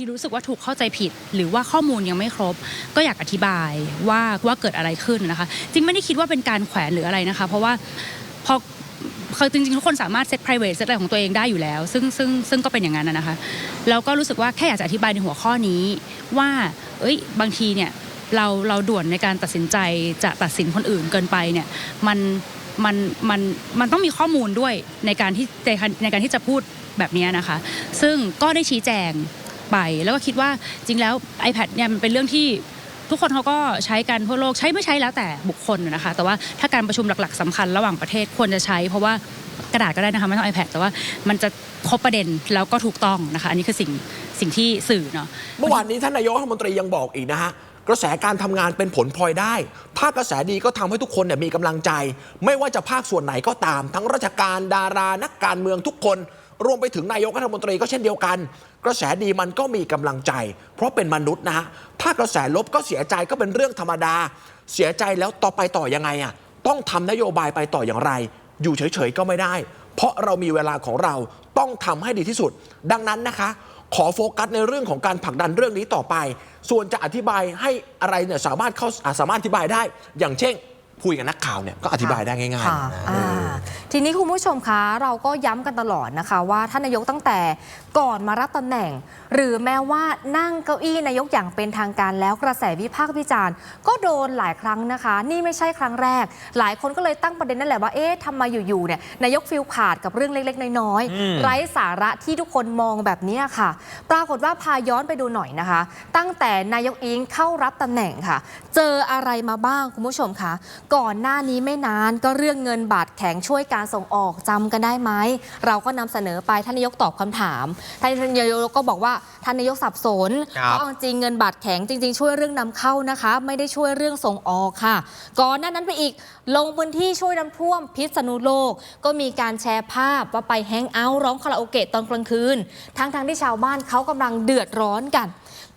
ที่รู้สึกว่าถูกเข้าใจผิด หรือว่าข้อมูลยังไม่ครบ ก็อยากอธิบายว่าว่าเกิดอะไรขึ้นนะคะจริงไม่ได้คิดว่าเป็นการแขวนหรืออะไรนะคะ เพราะว่าพอคือจริงๆทุกคนสามารถเซต private เซตอะไรของตัวเองได้อยู่แล้ว ซึ่งซึ่งซึ่งก็เป็นอย่างนั้นนะคะแล้วก็รู้สึกว่าแค่อยากจะอธิบายในหัวข้อนี้ว่า เอ้ยบางทีเนี่ยเราเราด่วนในการตัดสินใจจะตัดสินคนอื่นเกินไปเนี่ยมันมันมันมันต้องมีข้อมูลด้วยในการที่ในการที่จะพูดแบบนี้นะคะ ซึ่งก็ได้ชี้แจง ไป แล้วก็คิดว่าจริงแล้ว iPad เนี่ยมันเป็นเรื่องที่ทุกคนเขาก็ใช้กันทั่วโลกใช้ไม่ใช้แล้วแต่บุคคลนะคะ แต่ว่าถ้าการประชุมหลักๆสำคัญระหว่างประเทศควรจะใช้ เพราะว่ากระดาษก็ได้นะคะไม่ต้อง iPad แต่ว่ามันจะครบประเด็นแล้วก็ถูกต้องนะคะ อันนี้คือสิ่งสิ่งที่สื่อเนาะเมื่อวานนี้ท่านนายกรัฐมนตรียังบอกอีกนะฮะกระแสการทำงานเป็นผลพลอยได้ ถ้ากระแสดีก็ทำให้ทุกคนเนี่ยมีกำลังใจ ไม่ว่าจะภาคส่วนไหนก็ตาม ทั้งราชการดารานักการเมืองทุกคน รวมไปถึงนายกรัฐมนตรีก็เช่นเดียวกัน กระแสดีมันก็มีกำลังใจ เพราะเป็นมนุษย์นะฮะถ้ากระแสลบก็เสียใจก็เป็นเรื่องธรรมดา เสียใจแล้วต่อไปต่อยังไงอะต้องทำนโยบายไปต่ออย่างไร อยู่เฉยๆก็ไม่ได้ เพราะเรามีเวลาของเราต้องทำให้ดีที่สุด ดังนั้นนะคะ ขอโฟกัสในเรื่องของการผลักดันเรื่องนี้ต่อไป ส่วนจะอธิบายให้อะไรเนี่ยสามารถเข้าอ่าสามารถอธิบายได้ อย่างเช่นคุยกับนักข่าวเนี่ยก็อธิบายได้ง่ายค่ะๆอ่า ทีนี้คุณผู้ชมคะเราก็ย้ำกันตลอดนะคะ ว่าท่านนายกตั้งแต่ก่อนมารับตำแหน่ง หรือแม้ว่านั่งเก้าอี้นายกอย่างเป็นทางการแล้วกระแสวิพากษ์วิจารณ์ ก็โดนหลายครั้งนะคะ นี่ไม่ใช่ครั้งแรก หลายคนก็เลยตั้งประเด็นนั่นแหละว่าเอ๊ะทำไมอยู่ๆเนี่ยนายกฟิลขาดกับเรื่องเล็กๆ น้อยๆไร้สาระที่ทุกคนมองแบบนี้ค่ะ ปรากฏว่าพาย้อนไปดูหน่อยนะคะ ตั้งแต่นายกอิงเข้ารับตำแหน่งค่ะ เจออะไรมาบ้างคุณผู้ชมคะก่อนหน้านี้ไม่นานก็เรื่องเงินบาทแข็งช่วยการส่งออกจำกันได้ไหมเราก็นำเสนอไปท่านนายกตอบคำถามท่านนายกก็บอกว่าท่านนายกสับสนครับเพราะเอาจริงเงินบาทแข็งจริง ๆ ช่วยเรื่องนำเข้านะคะ ไม่ได้ช่วยเรื่องส่งออกค่ะ ก่อนหน้านั้นไปอีกลงพื้นที่ช่วยน้ำท่วมพิษณุโลก ก็มีการแชร์ภาพว่าไปแฮงเอาท์ร้องคาราโอเกะตอนกลางคืน ทั้งๆที่ชาวบ้านเขากำลังเดือดร้อนกัน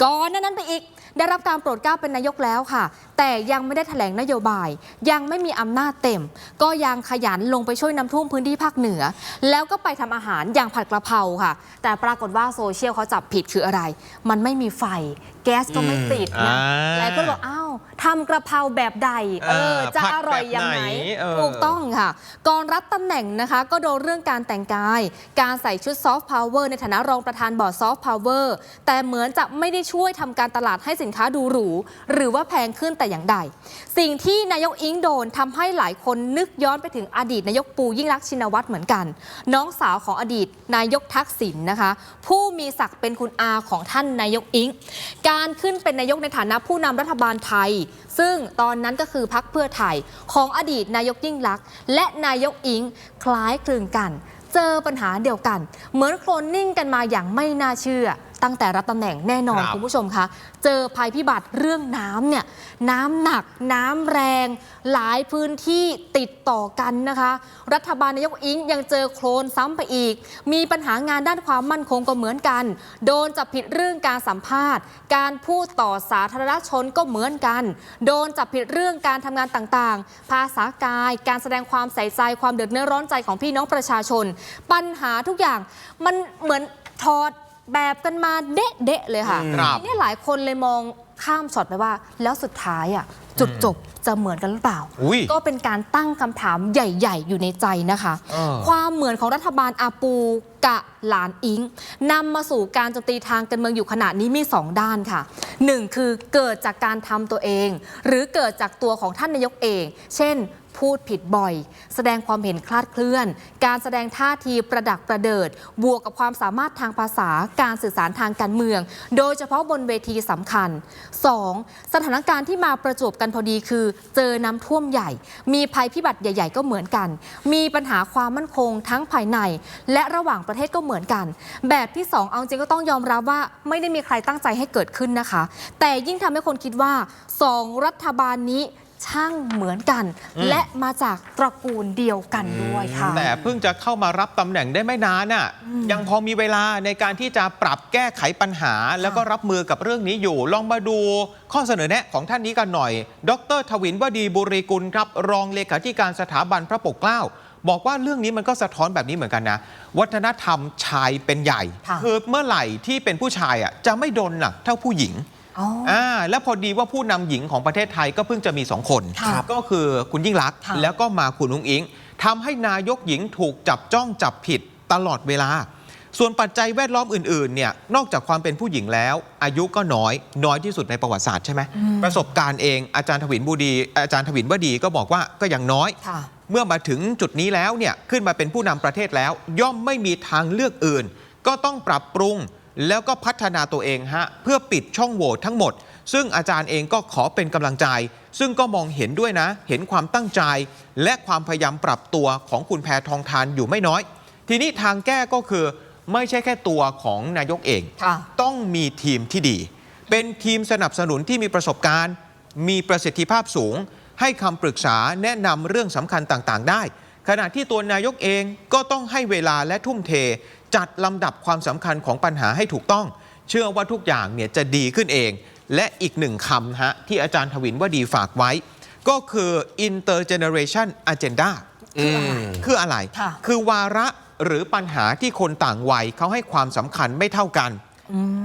ก่อนหน้านั้นไปอีกได้รับการโปรดเกล้าเป็นนายกแล้วค่ะ แต่ยังไม่ได้แถลงนโยบาย ยังไม่มีอำนาจเต็ม ก็ยังขยันลงไปช่วยน้ำท่วมพื้นที่ภาคเหนือ แล้วก็ไปทำอาหารอย่างผัดกระเพราค่ะ แต่ปรากฏว่าโซเชียลเขาจับผิดคืออะไร มันไม่มีไฟ แก๊สก็ไม่ติดนะอ่าหลายคนบอกอ้าวทำกระเพราแบบใด เอเอออจะผัดอร่อยแบบยังไงไหนเออถูกต้องค่ะ ก่อนรับตำแหน่งนะคะก็โดนเรื่องการแต่งกาย การใส่ชุดซอฟต์พาวเวอร์ในฐานะรองประธานบอร์ดซอฟต์พาวเวอร์แต่เหมือนจะไม่ได้ช่วยทำการตลาดให้สินค้าดูหรู หรือว่าแพงขึ้นแต่อย่างใด สิ่งที่นายกอิงโดนทำให้หลายคนนึกย้อนไปถึงอดีตนายกปูยิ่งรักชินวัตรเหมือนกัน น้องสาวของอดีตนายกทักษิณนะคะ ผู้มีศักดิ์เป็นคุณอาของท่านนายกอิง การขึ้นเป็นนายกในฐานะผู้นำรัฐบาลไทย ซึ่งตอนนั้นก็คือพักเพื่อไทยของอดีตนายกยิ่งลัก และนายกอิงคล้ายคลึงกัน เจอปัญหาเดียวกัน เหมือนโคลนนิ่งกันมาอย่างไม่น่าเชื่อ ตั้งแต่รับตำแหน่งแน่นอนครับคุณผู้ชมคะ เจอภัยพิบัติเรื่องน้ำเนี่ยน้ำหนักน้ำแรง หลายพื้นที่ติดต่อกันนะคะ รัฐบาลนายกอิงยังเจอโคลนซ้ำไปอีก มีปัญหางานด้านความมั่นคงก็เหมือนกัน โดนจับผิดเรื่องการสัมภาษณ์ การพูดต่อสาธารณชนก็เหมือนกัน โดนจับผิดเรื่องการทำงานต่างๆ ภาษากาย การแสดงความใส่ใจความเดือดเนื้อร้อนใจของพี่น้องประชาชน ปัญหาทุกอย่างมันเหมือนถอด แบบกันมาเดะๆเลยค่ะครับทีนี้หลายคนเลยมองข้ามช็อตไปว่า แล้วสุดท้ายอะจุดจบจะเหมือนกันหรือเปล่า อุ้ยก็เป็นการตั้งคำถามใหญ่ ๆ อยู่ในใจนะคะ เออ ความเหมือนของรัฐบาลอาปูกะหลานอิงนำมาสู่การโจมตีทางการเมืองอยู่ขณะนี้มี 2 ด้านค่ะ 1 คือเกิดจากการทำตัวเอง หรือเกิดจากตัวของท่านนายกเอง เช่น พูดผิดบ่อย แสดงความเห็นคลาดเคลื่อน การแสดงท่าทีประดักประเดิด บวกกับความสามารถทางภาษาการสื่อสารทางการเมือง โดยเฉพาะบนเวทีสำคัญ 2. สถานการณ์ที่มาประจวบกันพอดีคือ เจอน้ำท่วมใหญ่ มีภัยพิบัติใหญ่ ๆ ก็เหมือนกัน มีปัญหาความมั่นคงทั้งภายใน และระหว่างประเทศก็เหมือนกัน แบบที่ 2 เอาจริงก็ต้องยอมรับว่าไม่ได้มีใครตั้งใจให้เกิดขึ้นนะคะ แต่ยิ่งทำให้คนคิดว่าสองรัฐบาลนี้ ช่างเหมือนกัน อืม และมาจากตระกูลเดียวกันด้วยค่ะ แต่เพิ่งจะเข้ามารับตำแหน่งได้ไม่นานน่ะยังพอมีเวลาในการที่จะปรับแก้ไขปัญหา แล้วก็รับมือกับเรื่องนี้อยู่ ลองมาดูข้อเสนอแนะของท่านนี้กันหน่อย ดรทวินวดีบุรีกุลครับ รองเลขาธิการสถาบันพระปกเกล้า บอกว่าเรื่องนี้มันก็สะท้อนแบบนี้เหมือนกันนะ วัฒนธรรมชายเป็นใหญ่ค่ะอเมื่อไหร่ที่เป็นผู้ชายอะจะไม่โดนหนักเท่าผู้หญิง อ๋ออ่าแล้วพอดีว่าผู้นำหญิงของประเทศไทยก็เพิ่งจะมีสองคนค่ะก็คือคุณยิ่งรักษณ์ค่ะแล้วก็มาคุณนุ้งอิงทำให้นายกหญิงถูกจับจ้องจับผิดตลอดเวลา ส่วนปัจจัยแวดล้อมอื่นๆเนี่ยนอกจากความเป็นผู้หญิงแล้ว อายุก็น้อยน้อยที่สุดในประวัติศาสตร์ใช่ไหมประสบการณ์เองอาจารย์ถวินบูดี อาจารย์ถวินวดีก็บอกว่าก็ยังน้อยค่ะเมื่อมาถึงจุดนี้แล้วเนี่ยขึ้นมาเป็นผู้นำประเทศแล้ว ย่อมไม่มีทางเลือกอื่น ก็ต้องปรับปรุง แล้วก็พัฒนาตัวเองฮะเพื่อปิดช่องโหว่ทั้งหมด ซึ่งอาจารย์เองก็ขอเป็นกำลังใจ ซึ่งก็มองเห็นด้วยนะ เห็นความตั้งใจ และความพยายามปรับตัวของคุณแพทองทานอยู่ไม่น้อย ทีนี้ทางแก้ก็คือไม่ใช่แค่ตัวของนายกเองค่ะต้องมีทีมที่ดี เป็นทีมสนับสนุนที่มีประสบการณ์ มีประสิทธิภาพสูง ให้คำปรึกษาแนะนำเรื่องสำคัญต่างๆ ได้ ขณะที่ตัวนายกเองก็ต้องให้เวลาและทุ่มเท จัดลำดับความสำคัญของปัญหาให้ถูกต้อง เชื่อว่าทุกอย่างเนี่ยจะดีขึ้นเอง และอีกหนึ่งคำฮะที่อาจารย์ทวินว่าดีฝากไว้ ก็คือ intergeneration agenda คืออะไร คืออะไรค่ะคือวาระหรือปัญหาที่คนต่างวัยเขาให้ความสำคัญไม่เท่ากัน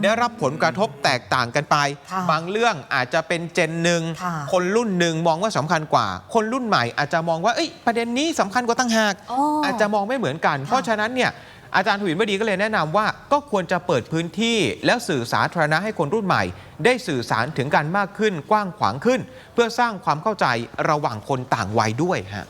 ได้รับผลกระทบแตกต่างกันไป ค่ะบางเรื่องอาจจะเป็นเจนหนึ่งค่ะคนรุ่นหนึ่งมองว่าสำคัญกว่า คนรุ่นใหม่อาจจะมองว่าเอ้ยประเด็นนี้สำคัญกว่าตั้งหาก อ๋ออ อาจจะมองไม่เหมือนกัน เพราะฉะนั้นเนี่ยอาจารย์ทวินวดีก็เลยแนะนำว่า ก็ควรจะเปิดพื้นที่ แล้วสื่อสาธารณะให้คนรุ่นใหม่ ได้สื่อสารถึงกันมากขึ้นกว้างขวางขึ้น เพื่อสร้างความเข้าใจระหว่างคนต่างวัยด้วยฮะ